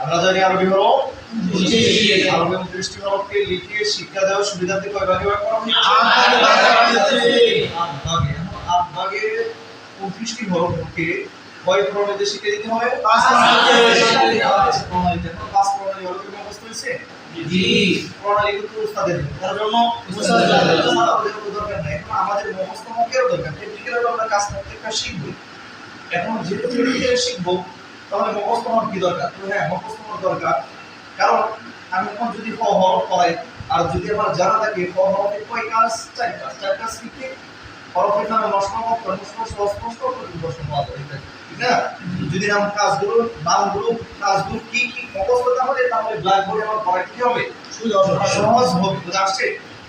আমরা জানি আরবি হলো আরবি এবং হরফকে লিখে শিক্ষা দেওয়ার সুবিধার্থে কয় ভাগে ভাগ করা হয়েছে? আট ভাগে। এখন আট ভাগে পঁচিশটি হরফকে কয় প্রণালীতে শিখে দিতে হবে পাঁচ প্রণালীতে। পাঁচ প্রণালীতে। এখন পাঁচ প্রণালী হরফের মুখস্থ হয়েছে প্রণালী কিন্তু উস্তাদের তার জন্য দরকার। আমাদের কোনো দরকার নাই এখন আমাদের মুখস্থ মুখের দরকার আমরা কাজ প্রত্যেকটা শিখব এখন যেহেতু শিখব তাহলে মুখস্থ হওয়ার কি দরকার? হ্যাঁ মুখস্থ হওয়ার দরকার। কারণ আমি এখন যদি হ হরফ করাই আর যদি আমার জানা থাকে হ হরফের কয় কাজ চার কাজ চার কাজ কি কি? হরফের নামে নষ্ট নষ্ট অস্পষ্ট প্রশ্ন পাওয়া যায়। ঠিক না যদি নাম কাজগুলো নামগুলো কাজগুলো কি কি মুখস্থ তাহলে তাহলে ব্ল্যাকবোর্ডে আমার পড়া কি হবে? সহজ হবে বুঝে আসছে।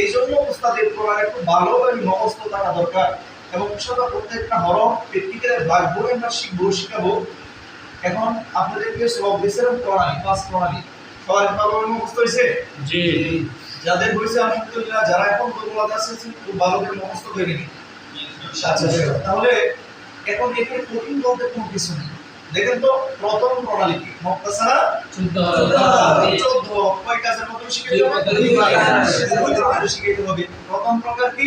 এই জন্য উস্তাদের পড়ার একটু ভালো এবং মুখস্থ থাকা দরকার। এবং সেটা প্রত্যেকটা হরফ টেকনিক্যাল ব্ল্যাকবোর্ডে আমরা শিখব, শিখাবো। এখন আপনাদেরকে সব দেশের প্রণালী পাঁচ প্রণালী সবার ভালো মুখস্থ হয়েছে যাদের হয়েছে আলহামদুলিল্লাহ যারা এখন দুর্বলতা আছে খুব ভালো করে মুখস্থ করে নিন আচ্ছা আচ্ছা। তাহলে এখন এখানে কঠিন বলতে কোনো কিছু নেই। দেখেন তো প্রথম প্রণালী কি মুক্তাসারা চোদ্দ। কয় কাজের মতো শিখে দুই দেবো দুই কাজ। শিখে দিতে হবে প্রথম প্রকার কি?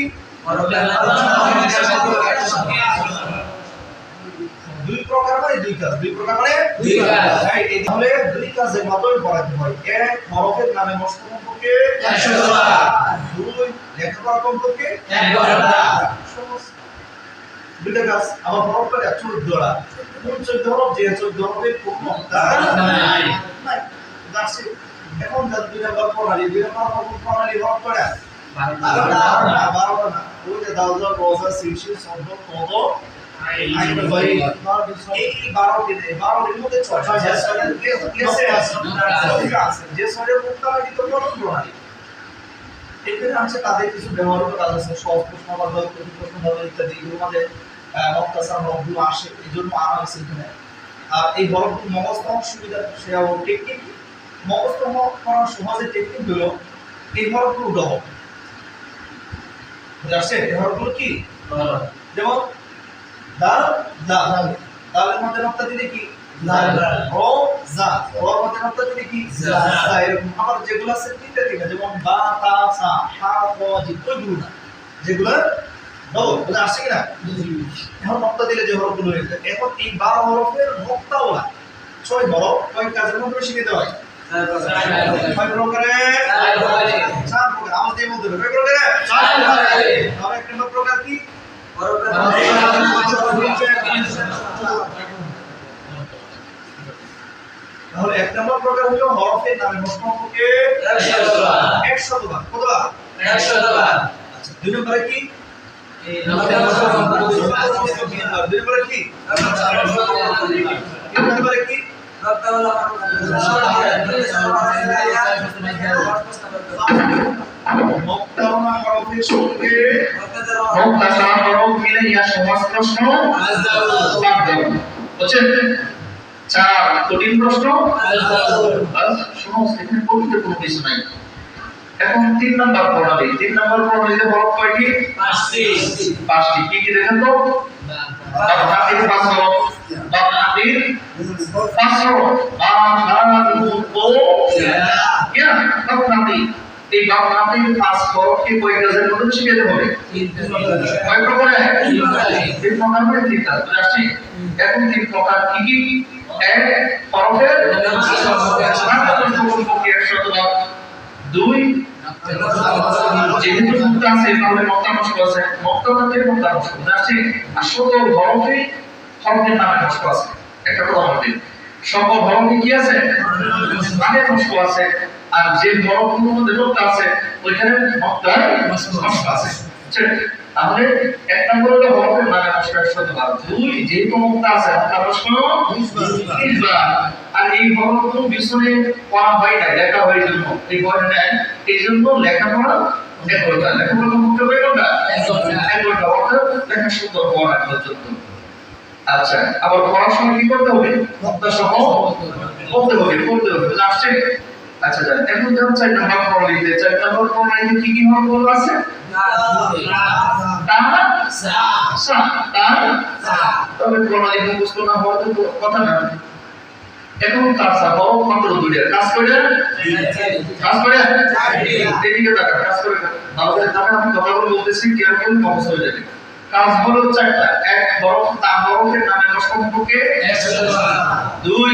দুই প্রকার মানে দুই কাজ দুই প্রকার মানে দুই কাজ। Right, এই তাহলে দুই কাজের মতোই পড়াতে হয় এক হরফের নামে মস্ত সম্পর্কে একশো বার। দুই লেখাপড়া এক ঘণ্টা। সহজ। দুইটা কাজ আমার হরফটা চোদ্দটা কোন চোদ্দ হরফ যে চোদ্দ হরফের কোনো নাই। নাই That's it. এখন যার দুই নম্বর প্রণালী দুই নম্বর প্রণালী হরফ করে বারোটা না বারোটা না ওই যে দাউদা রোজা সিলসিল শব্দ কত আইন ভাই এই বারোটি নেই মধ্যে ছয় যে ছয়টা প্লেসে আছে যে ছয়টার মুক্ত কিন্তু প্রথম প্রণালী এখানে আছে তাদের কিছু ব্যবহারিক কাজ আছে সহজ প্রশ্ন বা দৈত্য প্রশ্ন ধরো ইত্যাদি এগুলো আমাদের মক্তাসার হরফগুলো আসে এই জন্য আনা হয়েছে এখানে আর এই হরফগুলো মগস্থ সুবিধা সেটা টেকনিক করার সহজে টেকনিক হলো এই বুঝে আসছে এই হরফগুলো কি যেমন দাল দা দালের মধ্যে নক্তা দিলে কি? জাল। র জা রর মধ্যে নক্তা দিলে কি। জা এরকম আবার যেগুলো আছে তিনটা তিনটা যেমন বা তা সা হা ক জি ওইগুলো না। যেগুলো ডবল বুঝে আসছে কিনা? এখন নক্তা দিলে যে হরফগুলো হয়ে যায় এখন এই বারো হরফের নক্তাও না। ছয় হরফ কয় কাজের মধ্যে শিখে দেওয়া হয়। কয় প্রকারে চার প্রকার আমাদের মধ্যে কয় প্রকারে চার প্রকারে। আর এক নম্বর প্রকার কি? তাহলে এক নম্বর প্রকার হলো হরফের নামে মস্তকে একশো বার কতবার আচ্ছা দুই নম্বরে কি? দুই নম্বরে কি? তিন নম্বরে কি? মক্তাওনা হরফের সঙ্গে মুক্তাসার হরফ মিলে ইয়া সমাজ প্রশ্ন বাদ দেব বুঝছেন চার কঠিন প্রশ্ন। সহজ এখানে পড়তে কোনো কিছু নাই। এখন তিন নাম্বার প্রণালী তিন নাম্বার প্রণালীতে হরফ কয়টি? পাঁচটি। কি কি দেখেন তো? ও ইয়া এই বাপনাতির পাঁচ হরফকে কয় কাজের মধ্যে শিখাতে হবে কয় প্রকারে? তিন তিন প্রকার করে তিন কাজ বুঝে আসছি? এখন তিন প্রকার কি কি? এক দুই? যেহেতু মুক্তা আছে তাহলে আছে আসছি? নামে নষ্ট আছে। একটা কথা মনে সকল হরফে কি আছে? নামে নষ্ট আছে। আর যে মুক্তা আছে ওইখানে আছে। তাহলে এক নম্বর হলো দুই যেহেতু মুক্তা আছে মক্তা আর এই হরফগুলো পিছনে পড়া হয় না লেখা হয় জন্য। এই বই নেয় এই জন্য লেখাপড়া। অর্থাৎ লেখা সুন্দর পড়া পর্যন্ত। আচ্ছা আবার সময় কি করতে হবে? মুক্তা সহ পড়তে হবে পড়তে হবে। আসছে। আচ্ছা যান এখন ধরুন চার নম্বর প্রণালীতে চার নম্বর প্রণালীতে কি কি হরফ আছে? তবে প্রণালী মুখস্থ না হওয়া তো কথা না। এখন কাজ হরফ মাত্র দুইটা। কাজ করে? কাজ করে? এদিকে তাকা কাজ করে। করে তাকা আমি কথাগুলো বলতেছি কেয়ারফুল মগজ হয়ে যাবে। কাজ হলো চারটা। এক বরফ তা বরফের নামে সম্পর্কে? দুই।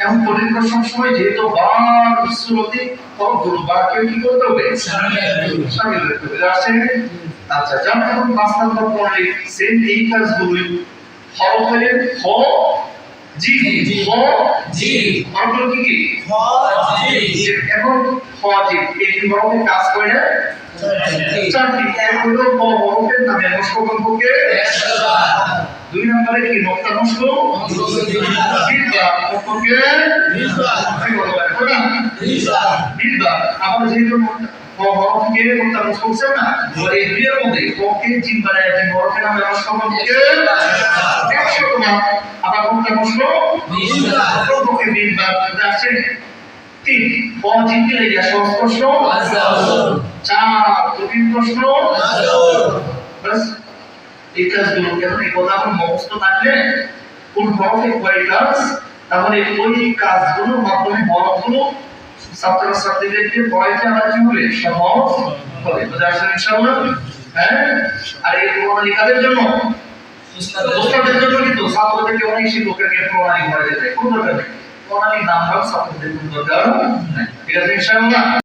এখন কঠিন প্রশ্ন সময় যেহেতু বার বিশ্বরতি তখন বাক্য কি করতে হবে? সামিল রাখতে হবে আসছে আচ্ছা যেমন এখন পাঁচ নম্বর পড়লে সেম এই কাজগুলি হরফের হ জি হ জি। হরফগুলো কি কি? এখন হ জি এই হরফে কাজ করে চারটি। এক হলো ব হরফের নামে সম্পর্কে দুই নম্বরে কি নোক্তা নষ্ট? আমার যেহেতু হরফকে নষ্ট করছে না এই দুইয়ের মধ্যে বকে জিন বানায় জিন হরফের নামে নষ্ট সম্পর্কে একশো তোমার আবার নোক্তা নষ্ট? আসছে তিন। প্রশ্ন চার। প্রশ্ন। বাস এই কাজগুলো এখন এই মুখস্থ থাকলে কোন কাজ তাহলে ওই কাজগুলোর মাধ্যমে হরফগুলো ছাত্র ছাত্রীদেরকে পড়াইতে আমার কি হবে সহজ হবে বুঝে আসছেন ইনশাআল্লাহ? হ্যাঁ? আর এই প্রণালী কাদের জন্য? ওস্তাদের জন্য। কিন্তু ছাত্রদেরকে অনেক শিক্ষককে প্রণালী করা যেতে কোনো দরকার নেই নাম ছাত্রদের কোনো দরকার ঠিক আছে ইনশাআল্লাহ?